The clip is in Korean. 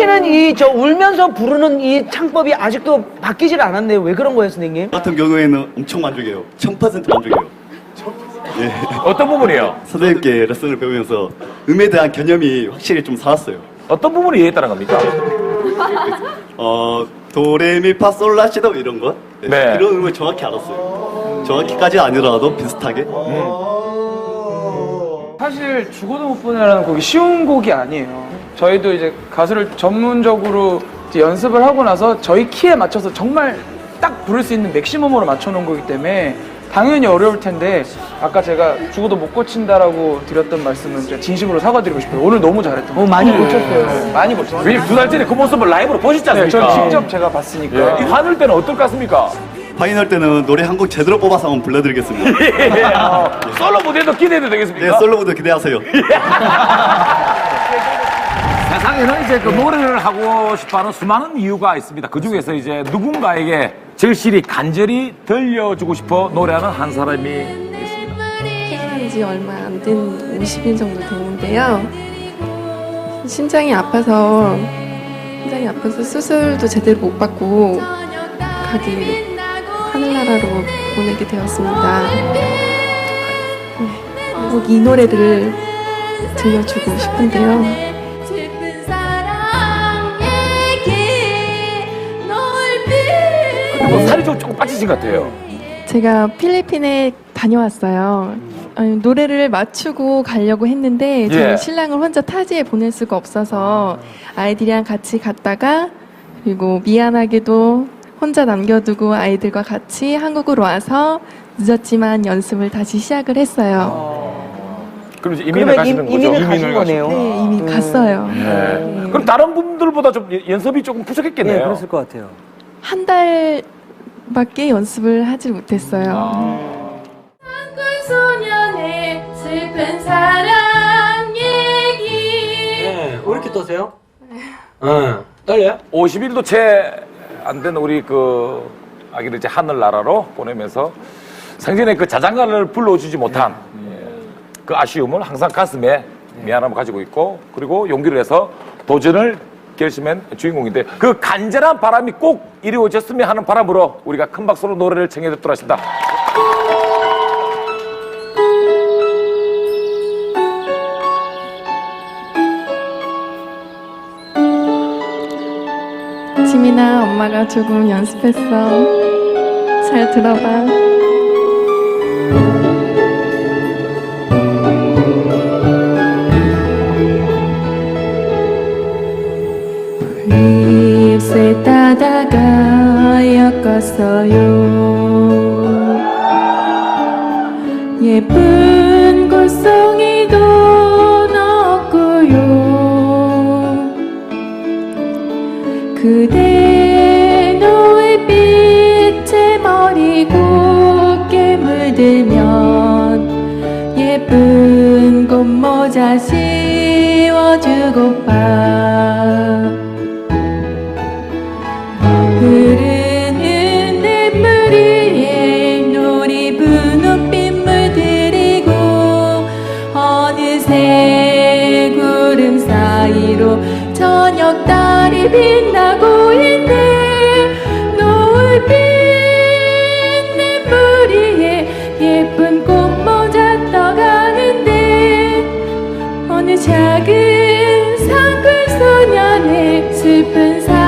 씨는 이 저 울면서 부르는 이 창법이 아직도 바뀌질 않았네요. 왜 그런 거예요, 선생님? 같은 경우에는 엄청 만족해요. 1000% 만족해요. 예. 어떤 부분이요? 선생님께 레슨을 배우면서 음에 대한 개념이 확실히 좀 살았어요. 어떤 부분이 이해했다는 겁니까? 어, 도레미파 솔라시도 이런 거? 네. 이런 음을 정확히 알았어요. 정확히까지 아니더라도 비슷하게. 사실 죽어도 못 보내라는 곡이 쉬운 곡이 아니에요. 저희도 이제 가수를 전문적으로 이제 연습을 하고 나서 저희 키에 맞춰서 정말 딱 부를 수 있는 맥시멈으로 맞춰놓은 거기 때문에 당연히 어려울 텐데 아까 제가 죽어도 못 고친다라고 드렸던 말씀은 제가 진심으로 사과드리고 싶어요. 오늘 너무 잘했던 것 어, 많이 같아요. 고쳤어요. 네, 많이 고쳤어요. 왜냐면 두달 전에 그 모습을 라이브로 보셨지 네, 않습니까? 전 직접 제가 봤으니까. 예. 이 화낼 때는 어떨 것 같습니까? 파이널 때는 노래 한 곡 제대로 뽑아서 한번 불러드리겠습니다. 예. 어, 솔로 무대도 기대해도 되겠습니까? 네, 솔로부터 기대하세요. 세상에는 이제 그 노래를 하고 싶어하는 수많은 이유가 있습니다. 그 중에서 이제 누군가에게 절실히 간절히 들려주고 싶어 노래하는 한 사람이. 태어난 지 얼마 안 된 50일 정도 됐는데요. 심장이 아파서 심장이 아파서 수술도 제대로 못 받고 가기 하늘나라로 보내게 되었습니다. 네, 꼭이 노래를 들려주고 싶은데요. 살이 좀 조금 빠지신 것 같아요. 제가 필리핀에 다녀왔어요. 어, 노래를 맞추고 가려고 했는데 저희 예. 신랑을 혼자 타지에 보낼 수가 없어서 아이들이랑 같이 갔다가 그리고 미안하게도 혼자 남겨두고 아이들과 같이 한국으로 와서 늦었지만 연습을 다시 시작을 했어요. 그럼 이제 이민을 그러면 가시는 임- 거죠? 이민을 가신 거네요. 네, 이미 갔어요. 네. 그럼 다른 분들보다 좀 연습이 조금 부족했겠네요. 네, 그랬을 것 같아요. 한 달 밖에 연습을 하지 못했어요. 소년의 슬픈 사랑 얘기 네, 왜 이렇게 떠세요? 응. 떨려요? 50일도 채 안 된 우리 그 아기를 이제 하늘나라로 보내면서 생전에 그 자장가를 불러주지 못한 예, 그 아쉬움을 항상 가슴에 미안함을 가지고 있고 그리고 용기를 내서 도전을 결심한 주인공인데 그 간절한 바람이 꼭 이루어졌으면 하는 바람으로 우리가 큰 박수로 노래를 청해 듣도록 하십니다. 지민아, 엄마가 조금 연습했어. 잘 들어봐. 잎새 따다가 엮었어요. 예쁜 꽃송이도 넣었고요. 그대 노을빛에 머리 곱게 물들면 예쁜 꽃모자 씌워주고파 저녁 달이 빛나고 있네. 노을빛 위에 예쁜 꽃모자 떠가는데 어느 작은 산골 소년의 슬픈 사